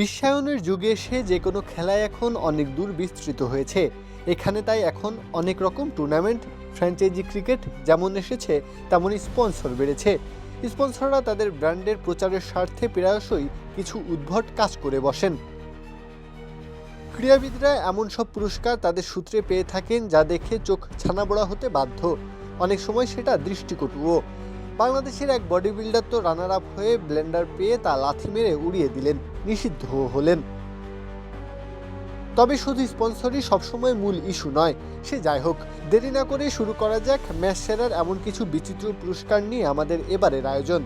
বিশ্বায়নের যুগে এসে যে কোনো খেলায় এখন অনেক দূর বিস্তৃত হয়েছে। এখানে তাই এখন অনেক রকম টুর্নামেন্ট ফ্র্যাঞ্চাইজি ক্রিকেট যেমন এসেছে, তেমনই স্পন্সর বেড়েছে। স্পন্সররা তাদের ব্র্যান্ডের প্রচারের স্বার্থে প্রায়শই কিছু উদ্ভট কাজ করে বসেন। ক্রীড়াবিদরা এমন সব পুরস্কার তাদের সূত্রে পেয়ে থাকেন যা দেখে চোখ ছানাবড়া হতে বাধ্য। অনেক সময় সেটা দৃষ্টিকটুও। বাংলাদেশের এক বডি বিল্ডার তো রানার আপ হয়ে ব্লেন্ডার পেয়ে তা লাথি মেরে উড়িয়ে দিলেন, নিষিদ্ধ হলেন। তবে শুধু স্পন্সরই সবসময় মূল ইস্যু নয়, সে যাই হোক, দেরি না করে শুরু করা যাক ম্যাচ সেরার এমন কিছু বিচিত্র পুরস্কার নিয়ে আমাদের এবারের আয়োজন।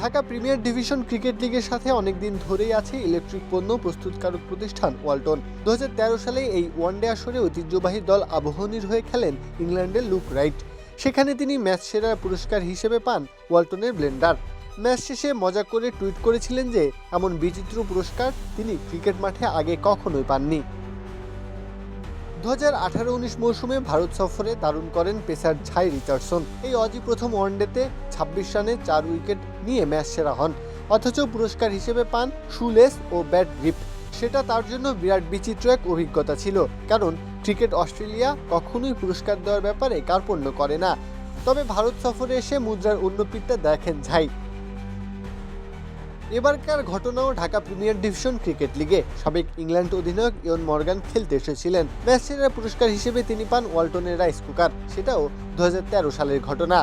ঢাকা প্রিমিয়ার ডিভিশন ক্রিকেট লিগের সাথে অনেকদিন ধরেই আছে ইলেকট্রিক পণ্য প্রস্তুতকারক প্রতিষ্ঠান ওয়ালটন। দু হাজার তেরো সালে এই ওয়ানডে আসরে ঐতিহ্যবাহী দল আবহনীর হয়ে খেলেন ইংল্যান্ডের লুক রাইট। সেখানে তিনি ম্যাচ সেরা পুরস্কার হিসেবে পান ওয়ালটনের ব্লেন্ডার। ম্যাচ শেষে মজা করে টুইট করেছিলেন যে, এমন বিচিত্র পুরস্কার তিনি ক্রিকেট মাঠে আগে কখনোই পাননি। দু হাজার আঠারো উনিশ মৌসুমে ভারত সফরে দারুণ করেন পেসার ঝাই রিচার্ডসন। এই অজি প্রথম ওয়ানডেতে ছাব্বিশ রানে চার উইকেট নিয়ে ম্যাচ সেরা হন। অথচ পুরস্কার হিসেবে পান শুলেস ও ব্যাট গ্রিপ সেটা তার জন্য বিরাট বিচিত্র এক অভিজ্ঞতা ছিল। কারণ ক্রিকেট অস্ট্রেলিয়া কখনোই পুরস্কার দেওয়ার ব্যাপারে কার্পণ্য করে না। তবে ভারত সফরে এসে মুদ্রার অন্য দেখেন ঝাই। এবারকার ঘটনাও ঢাকা প্রিমিয়ার ডিভিশন ক্রিকেট লিগে। সাবেক ইংল্যান্ড অধিনায়ক ইয়ন মর্গান খেলতে এসেছিলেন। ম্যাচ পুরস্কার হিসেবে তিনি পান ওয়ালটনের রাইস কুকার। সেটাও দু হাজার তেরো সালের ঘটনা।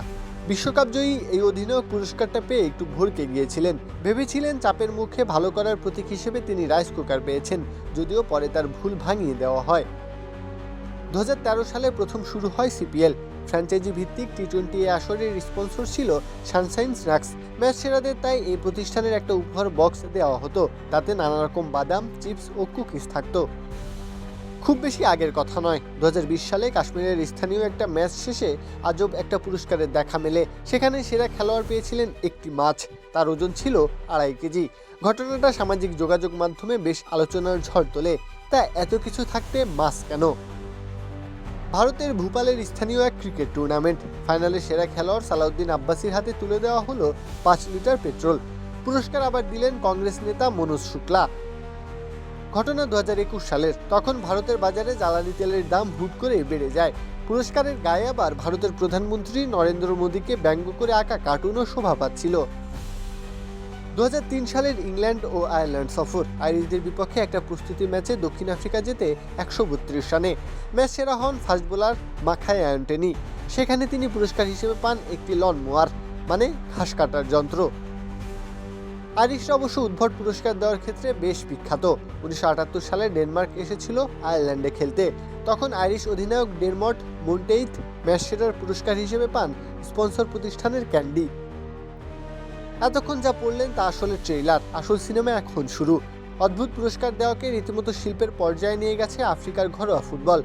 বিশ্বকাপ জয়ী এই অধিনায়ক পুরস্কারটা পেয়ে একটু ভরকে গিয়েছিলেন। ভেবেছিলেন চাপের মুখে ভালো করার প্রতীক হিসেবে তিনি রাইস কুকার পেয়েছেন, যদিও পরে তার ভুল ভাঙিয়ে দেওয়া হয়। দু হাজার তেরো সালে প্রথম শুরু হয় সিপিএল। ফ্র্যাঞ্চাইজি ভিত্তিক টি টোয়েন্টি আসরের স্পন্সর ছিল সানশাইন স্ন্যাক্স ম্যাচ সেরাদের তাই এই প্রতিষ্ঠানের একটা উপহার বক্স দেওয়া হতো। তাতে নানা রকম বাদাম, চিপস ও কুকিজ থাকতো। খুব বেশি আগের কথা নয়। দু সালে কাশ্মীরের স্থানীয় একটা ম্যাচ শেষে আজব একটা পুরস্কারের দেখা মেলে। সেখানে সেরা খেলোয়াড় পেয়েছিলেন একটি মাছ। তার ওজন ছিল আড়াই কেজি। ঘটনাটা সামাজিক যোগাযোগ মাধ্যমে বেশ আলোচনার ঝড় তোলে। তা এত কিছু থাকতে মাছ কেন? ভারতের ভূপালের স্থানীয় এক ক্রিকেট টুর্নামেন্ট। ফাইনালে সেরা খেলোয়াড় সালাউদ্দিন আব্বাসির হাতে তুলে দেওয়া হলো পাঁচ লিটার পেট্রোল। পুরস্কার আবার দিলেন কংগ্রেস নেতা মনোজ শুক্লা। ঘটনা দু হাজার একুশ সালের। তখন ভারতের বাজারে জ্বালানি তেলের দাম হুট করে বেড়ে যায়। পুরস্কারের গায়ে আবার ভারতের প্রধানমন্ত্রী নরেন্দ্র মোদীকে ব্যঙ্গ করে আঁকা কার্টুনও শোভা পাচ্ছিল। দু হাজার তিন সালের ইংল্যান্ড ও আয়ারল্যান্ড সফর। আইরিশদের বিপক্ষে একটা প্রস্তুতি ম্যাচে দক্ষিণ আফ্রিকা যেতে একশো বত্রিশ রানে। ম্যাচ সেরা হন ফাস্ট বোলার মাখায় অ্যান্টনি। সেখানে তিনি পুরস্কার হিসেবে পান একটি লন মোয়ার মানে ঘাস কাটার যন্ত্র। আইরিশরা অবশ্য উদ্ভট পুরস্কার দেওয়ার ক্ষেত্রে বেশ বিখ্যাত। উনিশশো আটাত্তর সালে ডেনমার্ক এসেছিল আয়ারল্যান্ডে খেলতে। তখন আইরিশ অধিনায়ক ডেনমট মন্টেইথ ম্যাচ সেরার পুরস্কার হিসেবে পান স্পন্সর প্রতিষ্ঠানের ক্যান্ডি। এতক্ষণ যা পড়লেন তা আসলে ট্রেইলার। আসল সিনেমা এখন শুরু। অদ্ভুত পুরস্কার দেওয়াকে রীতিমতো শিল্পের পর্যায়ে নিয়ে গেছে আফ্রিকার ঘরোয়া ফুটবল।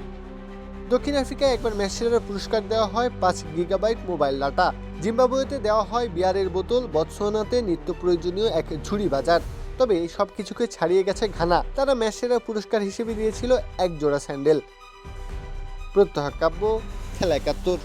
দক্ষিণ আফ্রিকায় একবার ম্যাচ সেরার পুরস্কার দেওয়া হয় পাঁচ গিগাবাইট মোবাইল ডাটা। জিম্বাবুয়েতে দেওয়া হয় বিয়ারের বোতল, বৎসোনাতে নিত্য প্রয়োজনীয় এক ঝুড়ি বাজার। তবে এই সব কিছুকে ছাড়িয়ে গেছে ঘানা। তারা ম্যাচ সেরার পুরস্কার হিসেবে দিয়েছিল এক জোড়া স্যান্ডেল। প্রত্যহ কাব্য, খেলা একাত্তর।